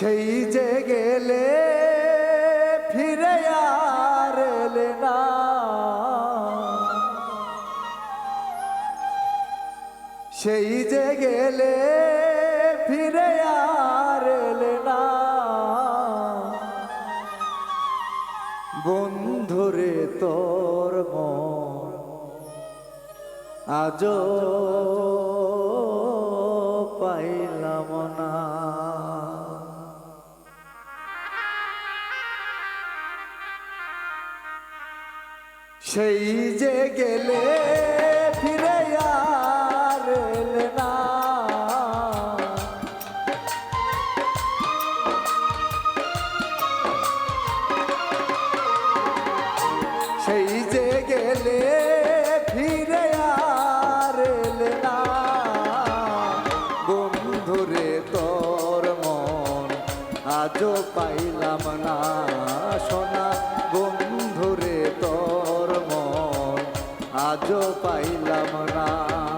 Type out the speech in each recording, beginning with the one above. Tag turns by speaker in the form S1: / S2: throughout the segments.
S1: সেই যে গেলে ফিরে আর না। সেই যে গেলে ফিরে আর এলে না। বন্ধুরে তোর মন আজও সেই যে গেলে আজও পাইলাম না।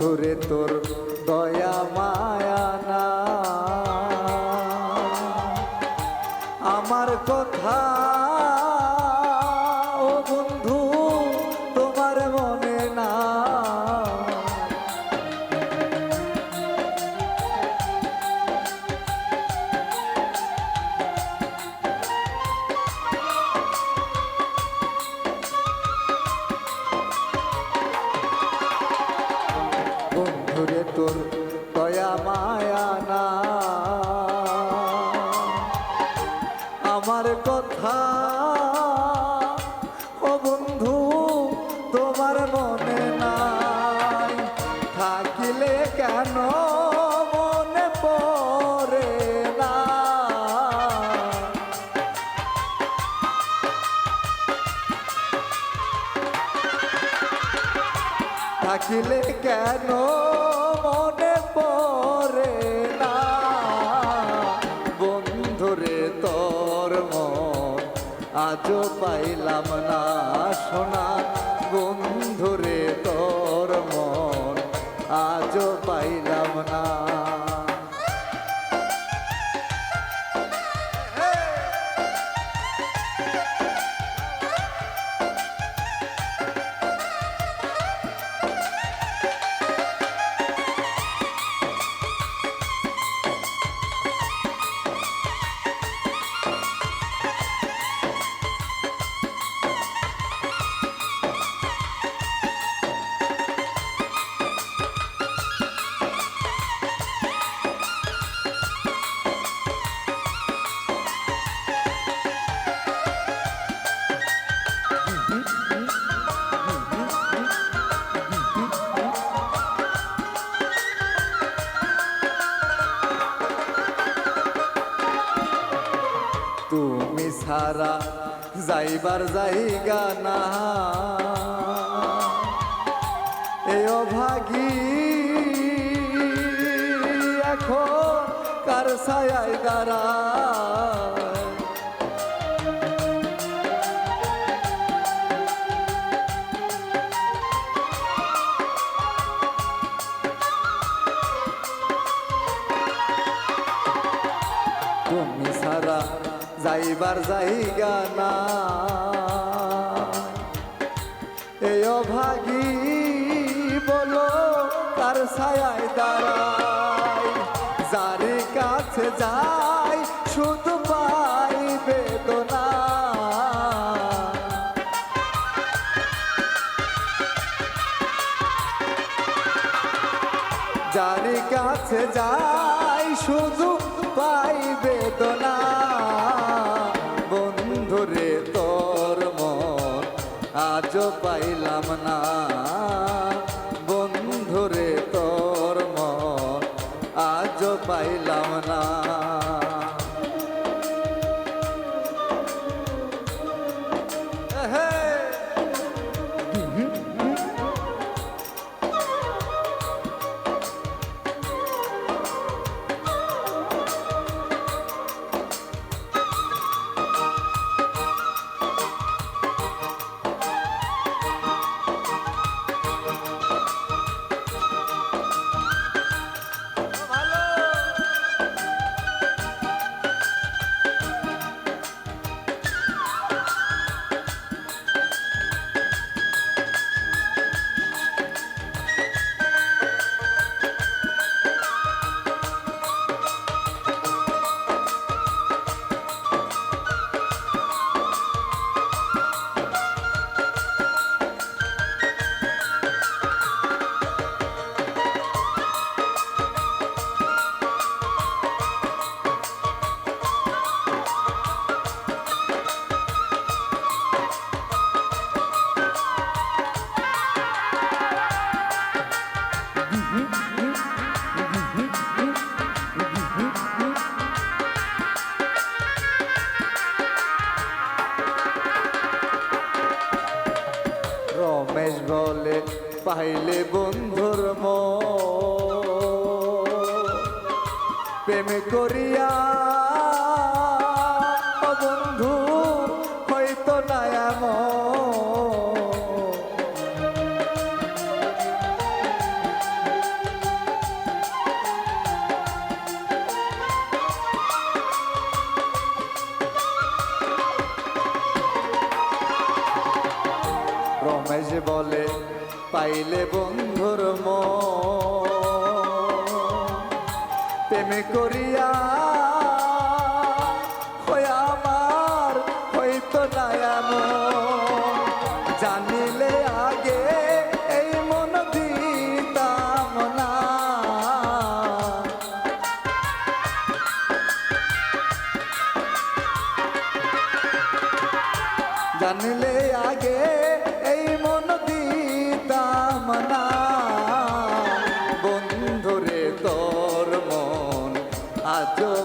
S1: বন্ধুরে তোর দয়া মায়া। তোর দয়া, মায়া না। আমার কথা, ও বন্ধু, তোমার মনে নাই। থাকিলে কেন মনে পড়ে না? থাকিলে কেন আজও পাইলাম না সোনা। সারা যাইবার জায়গা না। এ অভাগী এখন কার ছায় দাঁড়া তুমি সারা যাইবার জায়গা না এই অভাগী বলো তার ছায় দাঁড়াই? কাছে যাই শুধু পাই বেদনা। যার কাছে যাই শুধু পাই বেদনা। পাইলাম বলে পাইলে বন্ধুর প্রেম করিয়া বন্ধু হয়তো না রমেশ বলে পাইলে বন্ধুর প্রেমে করিয়া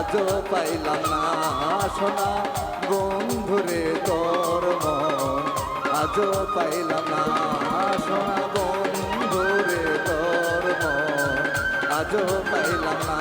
S1: আজও পাইলাম না সোনা। বন্ধুরে তোর মন। আজও পাইলাম না সোনা। বন্ধুরে তোর মন। আজও পাইলাম না